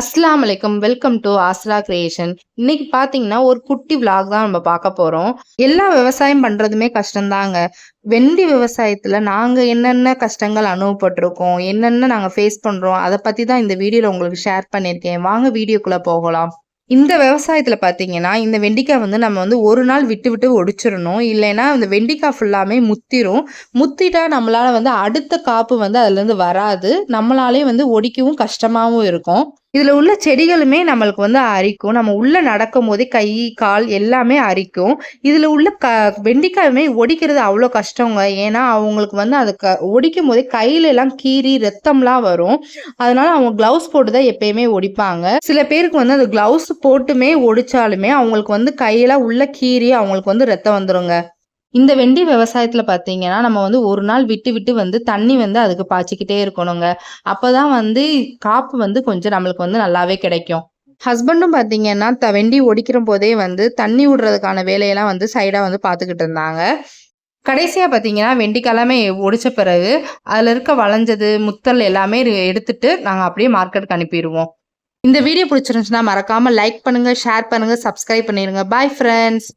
அஸ்லாம் வலைக்கம் welcome to Azra creation இன்னைக்கு பாத்தீங்கன்னா ஒரு குட்டி விளாக் தான் நம்ம பார்க்க போறோம். எல்லா விவசாயம் பண்றதுமே கஷ்டம்தாங்க. வெண்டி விவசாயத்துல நாங்க என்னென்ன கஷ்டங்கள் அனுபவப்பட்டிருக்கோம் என்னென்ன நாங்க ஃபேஸ் பண்றோம் அதை பத்தி தான் இந்த வீடியோல உங்களுக்கு ஷேர் பண்ணியிருக்கேன். வாங்க வீடியோக்குள்ள போகலாம். இந்த விவசாயத்துல பாத்தீங்கன்னா இந்த வெண்டிக்காய் வந்து நம்ம வந்து ஒரு நாள் விட்டு விட்டு ஒடிச்சிடணும். இல்லைன்னா இந்த வெண்டிக்காய் ஃபுல்லாமே முத்திரும். முத்திட்டா நம்மளால வந்து அடுத்த காப்பு வந்து அதுல இருந்து வராது. நம்மளாலே வந்து ஒடிக்கவும் கஷ்டமாவும் இருக்கும். இதில் உள்ள செடிகளுமே நம்மளுக்கு வந்து அரிக்கும். நம்ம உள்ளே நடக்கும் போதே கை கால் எல்லாமே அரிக்கும். இதில் உள்ள க வெண்டிக்காயுமே ஒடிக்கிறது அவ்வளோ கஷ்டங்க. ஏன்னா அவங்களுக்கு வந்து அது க ஒடிக்கும் போதே கையிலெல்லாம் கீறி ரத்தம்லாம் வரும். அதனால அவங்க கிளவுஸ் போட்டு தான் எப்பயுமே ஒடிப்பாங்க. சில பேருக்கு வந்து அந்த கிளவுஸ் போட்டுமே ஒடிச்சாலுமே அவங்களுக்கு வந்து கையெல்லாம் உள்ள கீறி அவங்களுக்கு வந்து ரத்தம் வந்துடுங்க இந்த வெண்டி விவசாயத்தில் பார்த்தீங்கன்னா நம்ம வந்து ஒரு நாள் விட்டு விட்டு வந்து தண்ணி வந்து அதுக்கு பாய்ச்சிக்கிட்டே இருக்கணுங்க. அப்போ தான் வந்து காப்பு வந்து கொஞ்சம் நம்மளுக்கு வந்து நல்லாவே கிடைக்கும். ஹஸ்பண்டும் பார்த்தீங்கன்னா த வெண்டி ஒடிக்கிற போதே வந்து தண்ணி விடுறதுக்கான வேலையெல்லாம் வந்து சைடாக வந்து பார்த்துக்கிட்டு இருந்தாங்க. கடைசியாக பார்த்தீங்கன்னா வெண்டிக்காலாமே ஒடிச்ச பிறகு அதில் இருக்க வளைஞ்சது முத்தல் எல்லாமே எடுத்துட்டு நாங்கள் அப்படியே மார்க்கெட்டுக்கு அனுப்பிடுவோம். இந்த வீடியோ பிடிச்சிருந்துச்சுன்னா மறக்காமல் லைக் பண்ணுங்கள் ஷேர் பண்ணுங்கள் சப்ஸ்கிரைப் பண்ணிடுங்க பாய் ஃப்ரெண்ட்ஸ்